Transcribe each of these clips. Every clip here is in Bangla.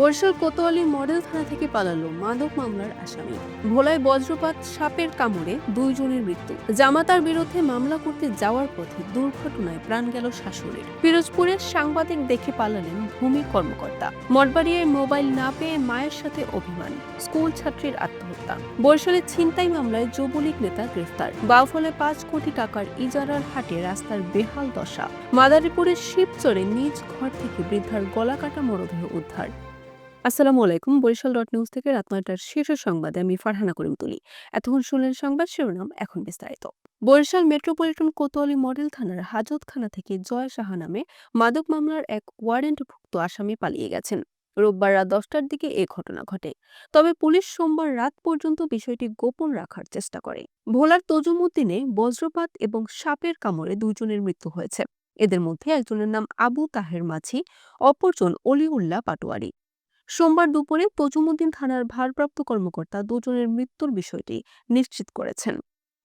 বরিশাল কোতোয়ালি মডেল থানা থেকে পালালো মাদক মামলার আসামি। ভোলায় বজ্রপাত, সাপের কামড়ে দুইজনের মৃত্যু। জামাতার বিরুদ্ধে মামলা করতে যাওয়ার পথে দুর্ঘটনায় প্রাণ গেল শাশুড়ির পিরোজপুরে সাংবাদিক দেখে পালালেন ভূমি কর্মকর্তা। মঠবাড়িয়ায় মোবাইল না পেয়ে মায়ের সাথে অভিমান, স্কুল ছাত্রীর আত্মহত্যা। বরিশালে ছিনতাই মামলায় যুবলীগ নেতা গ্রেফতার। বাউফলে পাঁচ কোটি টাকার ইজারার হাটে রাস্তার বেহাল দশা। মাদারীপুরের শিবচরে নিজ ঘর থেকে বৃদ্ধার গলা কাটা মরদেহ উদ্ধার। আসসালামু আলাইকুম, বরিশাল ডট নিউজ থেকে রাত নয়টার শীর্ষ সংবাদে আমি ফারহানা করিম তুলি। এতক্ষণ শুনলেন সংবাদ শিরোনাম এখন বিস্তারিত। বরিশাল মেট্রোপলিটন কোতোয়ালি মডেল থানার হাজতখানা থেকে জয় সাহা নামে মাদক মামলার এক ওয়ারেন্টভুক্ত আসামি পালিয়ে গেছেন। রোববার রাত দশটার দিকে এ ঘটনা ঘটে। তবে পুলিশ সোমবার রাত পর্যন্ত বিষয়টি গোপন রাখার চেষ্টা করে। ভোলার তজুমুদ্দিনে বজ্রপাত এবং সাপের কামড়ে দুজনের মৃত্যু হয়েছে। এদের মধ্যে একজনের নাম আবু তাহের মাঝি, অপরজন অলিউল্লাহ পাটোয়ারি। সোমবার দুপুরে তজুমুদ্দিন থানার ভারপ্রাপ্ত কর্মকর্তা দুজনের মৃত্যুর বিষয়টি নিশ্চিত করেছেন।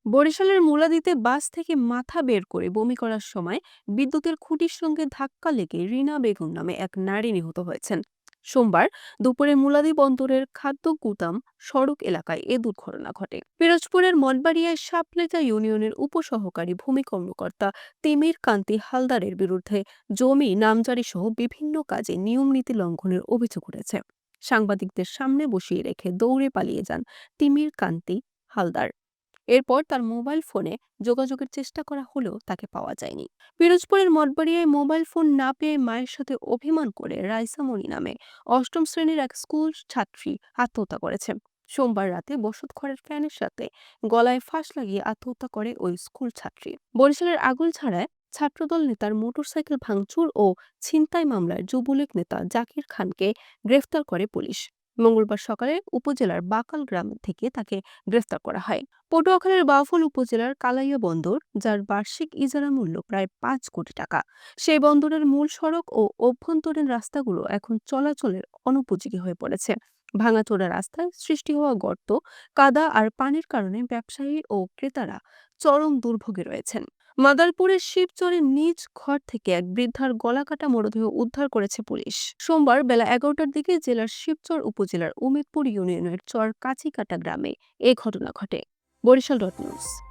বরিশালের মুলাদিতে বাস থেকে মাথা বের করে বমি করার সময় বিদ্যুতের খুঁটির সঙ্গে ধাক্কা লেগে রিনা বেগম নামে এক নারী নিহত হয়েছেন। সোমবার দুপুরে মুলাদি বন্দরের খাদ্য গুদাম, সড়ক এলাকায় এ দুর্ঘটনা ঘটে। পিরোজপুরের মঠবাড়িয়ায় সাপলেটা ইউনিয়নের উপসহকারী ভূমি কর্মকর্তা তিমির কান্তি হালদারের বিরুদ্ধে জমি নামজারি সহ বিভিন্ন কাজে নিয়মনীতি লঙ্ঘনের অভিযোগ উঠেছে। সাংবাদিকদের সামনে বসিয়ে রেখে দৌড়ে পালিয়ে যান তিমির কান্তি হালদার। এরপর তার মোবাইল ফোনে যোগাযোগের চেষ্টা করা হলেও তাকে পাওয়া যায়নি। পিরোজপুরের মঠবাড়িয়ায় মোবাইল ফোন না পেয়ে মায়ের সাথে অভিমান করে রাইসামণি নামে অষ্টম শ্রেণির এক স্কুল ছাত্রী আত্মহত্যা করেছে। সোমবার রাতে বসত ঘরের ফ্যানের সাথে গলায় ফাঁস লাগিয়ে আত্মহত্যা করে ওই স্কুল ছাত্রী। বরিশালের আগুলছাড়ায় ছাত্রদল নেতার মোটরসাইকেল ভাঙচুর ও ছিনতাই মামলার যুবলীগ নেতা জাকির খানকে গ্রেফতার করে পুলিশ। মঙ্গলবার সকালে উপজেলার বাকাল গ্রাম থেকে তাকে গ্রেফতার করা হয়। পটুয়াখালীর বাউফল উপজেলার কালাইয়া বন্দর, যার বার্ষিক ইজারা মূল্য প্রায় পাঁচ কোটি টাকা। সেই বন্দরের মূল সড়ক ও অভ্যন্তরীণ রাস্তাগুলো এখন চলাচলের অনুপযোগী হয়ে পড়েছে। ভাঙাচোরা রাস্তায় সৃষ্টি হওয়া গর্ত, কাদা আর পানির কারণে ব্যবসায়ী ও ক্রেতারা চরম দুর্ভোগে রয়েছেন। মাদারপুরের শিবচরের নিজ ঘর থেকে এক বৃদ্ধার গলাকাটা মরদেহ উদ্ধার করেছে পুলিশ। সোমবার বেলা এগারোটার দিকে জেলার শিবচর উপজেলার উমেদপুর ইউনিয়নের চর কাছিকাটা গ্রামে এ ঘটনা ঘটে। Barishal dot news.